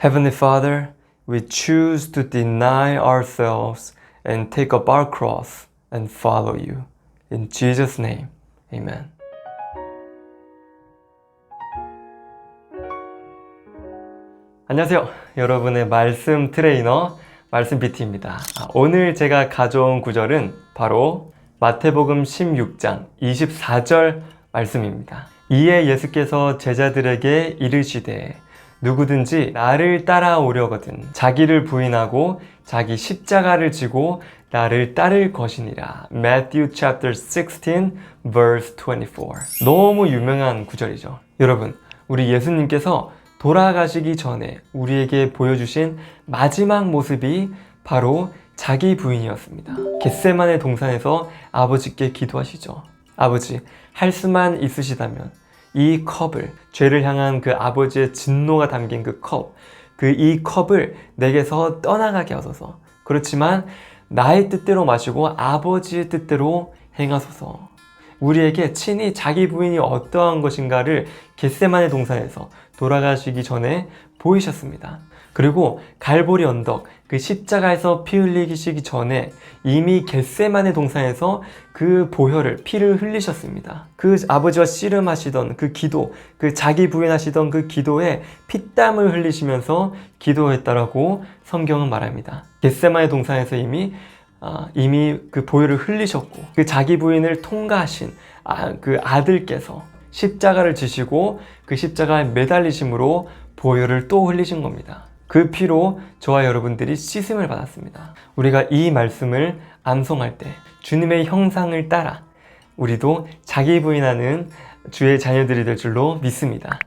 Heavenly Father, we choose to deny ourselves and take up our cross and follow you. In Jesus' name, amen. 안녕하세요. 여러분의 말씀 트레이너 말씀 BT입니다. 아, 오늘 제가 가져온 구절은 바로 마태복음 16장 24절 말씀입니다. 이에 예수께서 제자들에게 이르시되 누구든지 나를 따라오려거든 자기를 부인하고 자기 십자가를 지고 나를 따를 것이니라. Matthew chapter 16 verse 24. 너무 유명한 구절이죠. 여러분, 우리 예수님께서 돌아가시기 전에 우리에게 보여주신 마지막 모습이 바로 자기 부인이었습니다. 겟세만의 동산에서 아버지께 기도하시죠. 아버지, 할 수만 있으시다면 이 컵을 죄를 향한 그 아버지의 진노가 담긴 그 컵, 그 이 컵을 내게서 떠나가게 하소서. 그렇지만 나의 뜻대로 마시고 아버지의 뜻대로 행하소서. 우리에게 친히 자기 부인이 어떠한 것인가를 겟세만의 동산에서 돌아가시기 전에 보이셨습니다. 그리고 갈보리 언덕 그 십자가에서 피 흘리시기 전에 이미 겟세만의 동산에서 그 보혈을 피를 흘리셨습니다. 그 아버지와 씨름하시던 그 기도, 그 자기 부인하시던 그 기도에 피땀을 흘리시면서 기도했다라고 성경은 말합니다. 겟세만의 동산에서 이미 아, 이미 그 보혈을 흘리셨고 그 자기 부인을 통과하신 아, 그 아들께서 십자가를 지시고 그 십자가에 매달리심으로 보혈을 또 흘리신 겁니다. 그 피로 저와 여러분들이 씻음을 받았습니다. 우리가 이 말씀을 암송할 때 주님의 형상을 따라 우리도 자기 부인하는 주의 자녀들이 될 줄로 믿습니다.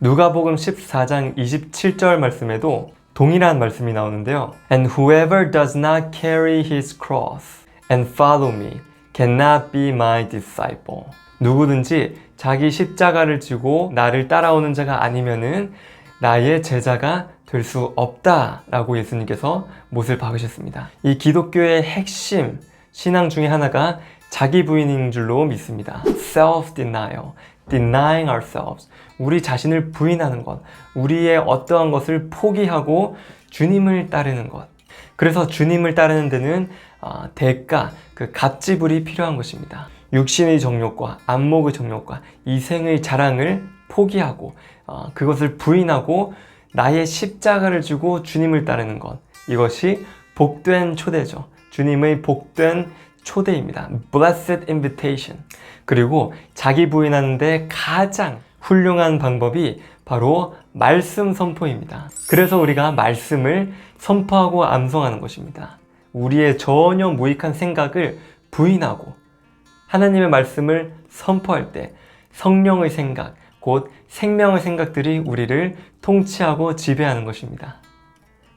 누가복음 14장 27절 말씀에도 동일한 말씀이 나오는데요. And whoever does not carry his cross and follow me cannot be my disciple. 누구든지 자기 십자가를 지고 나를 따라오는 자가 아니면은 나의 제자가 될 수 없다라고 예수님께서 못을 박으셨습니다. 이 기독교의 핵심 신앙 중에 하나가 자기 부인인 줄로 믿습니다. self-denial, denying ourselves. 우리 자신을 부인하는 것, 우리의 어떠한 것을 포기하고 주님을 따르는 것. 그래서 주님을 따르는 데는 어, 대가, 그 값지불이 필요한 것입니다. 육신의 정욕과 안목의 정욕과 이생의 자랑을 포기하고 어, 그것을 부인하고 나의 십자가를 주고 주님을 따르는 것. 이것이 복된 초대죠. 주님의 복된 초대입니다. Blessed invitation. 그리고 자기 부인하는데 가장 훌륭한 방법이 바로 말씀 선포입니다. 그래서 우리가 말씀을 선포하고 암송하는 것입니다. 우리의 전혀 무익한 생각을 부인하고 하나님의 말씀을 선포할 때 성령의 생각, 곧 생명의 생각들이 우리를 통치하고 지배하는 것입니다.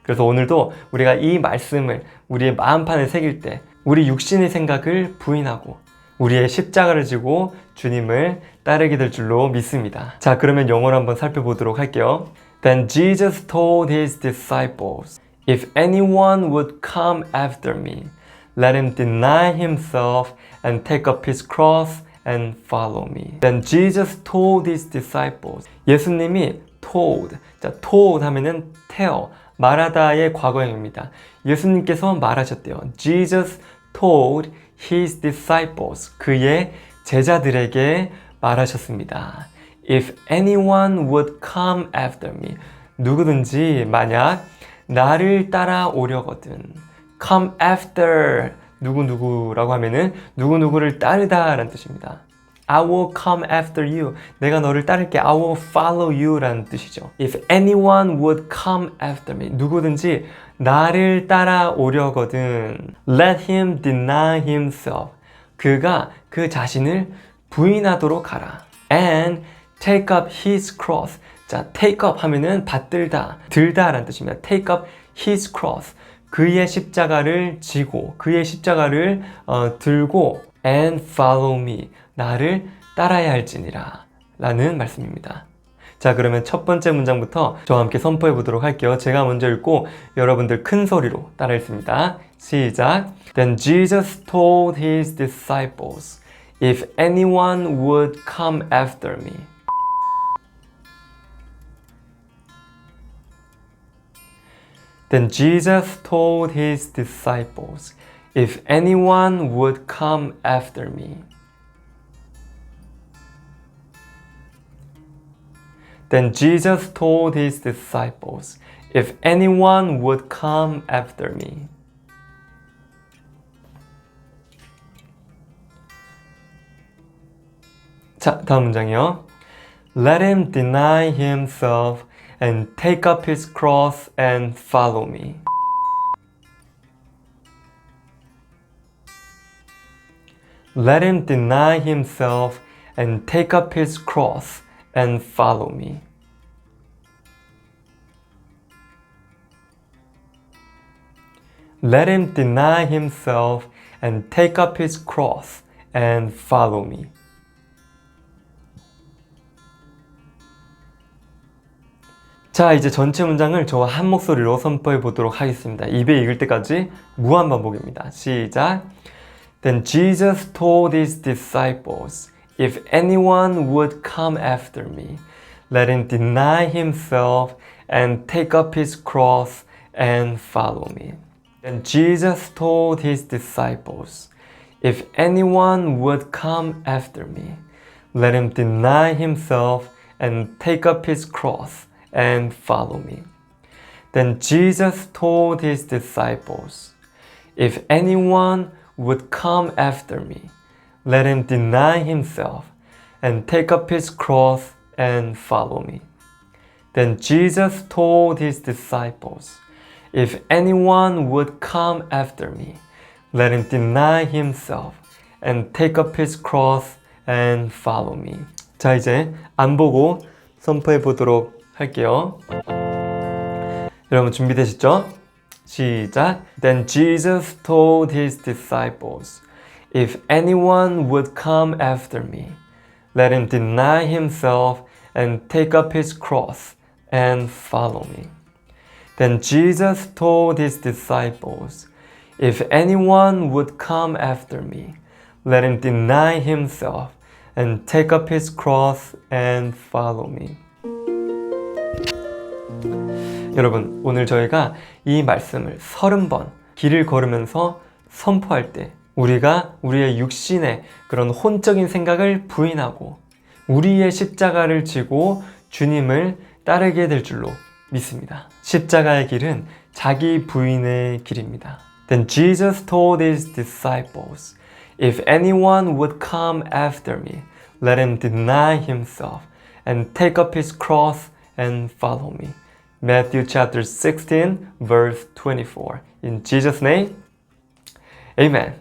그래서 오늘도 우리가 이 말씀을 우리의 마음판에 새길 때 우리 육신의 생각을 부인하고 우리의 십자가를 지고 주님을 따르게 될 줄로 믿습니다. 자, 그러면 영어로 한번 살펴보도록 할게요. Then Jesus told his disciples, If anyone would come after me, let him deny himself and take up his cross and follow me. Then Jesus told his disciples. 예수님이 told. 자, told 하면은 tell. 말하다의 과거형입니다. 예수님께서 말하셨대요. Jesus told his disciples. 그의 제자들에게 말하셨습니다. If anyone would come after me. 누구든지 만약 나를 따라오려거든. come after 누구누구라고 하면은 누구누구를 따르다 라는 뜻입니다. I will come after you. 내가 너를 따를게. I will follow you 라는 뜻이죠. If anyone would come after me. 누구든지 나를 따라오려거든. Let him deny himself. 그가 그 자신을 부인하도록 하라. And take up his cross. 자, take up 하면은 받들다, 들다 라는 뜻입니다. take up his cross. 그의 십자가를 지고, 그의 십자가를 어, 들고 and follow me. 나를 따라야 할지니라. 라는 말씀입니다. 자, 그러면 첫 번째 문장부터 저와 함께 선포해 보도록 할게요. 제가 먼저 읽고 여러분들 큰 소리로 따라 읽습니다. 시작. Then Jesus told his disciples, If anyone would come after me. Then Jesus told his disciples, If anyone would come after me, Then Jesus told his disciples, If anyone would come after me. 자, 다음 문장이요. Let him deny himself and take up his cross and follow me. Let him deny himself and take up his cross and follow me. Let him deny himself and take up his cross and follow me. 자, 이제 전체 문장을 저와 한 목소리로 선포해 보도록 하겠습니다. 입에 익을 때까지 무한 반복입니다. 시작. Then Jesus told his disciples, If anyone would come after me, let him deny himself and take up his cross and follow me. Then Jesus told his disciples, If anyone would come after me, let him deny himself and take up his cross and follow me. Then Jesus told his disciples, If anyone would come after me, let him deny himself and take up his cross and follow me. Then Jesus told his disciples, If anyone would come after me, let him deny himself and take up his cross and follow me. 자, 이제 안 보고 선포해 보도록 할게요. 여러분 준비되셨죠? 시작. Then Jesus told his disciples, If anyone would come after me, let him deny himself and take up his cross and follow me. Then Jesus told his disciples, If anyone would come after me, let him deny himself and take up his cross and follow me. 여러분, 오늘 저희가 이 말씀을 서른 번 길을 걸으면서 선포할 때 우리가 우리의 육신의 그런 혼적인 생각을 부인하고 우리의 십자가를 지고 주님을 따르게 될 줄로 믿습니다. 십자가의 길은 자기 부인의 길입니다. Then Jesus told his disciples, If anyone would come after me, let him deny himself and take up his cross and follow me. Matthew chapter 16, verse 24. In Jesus' name, Amen.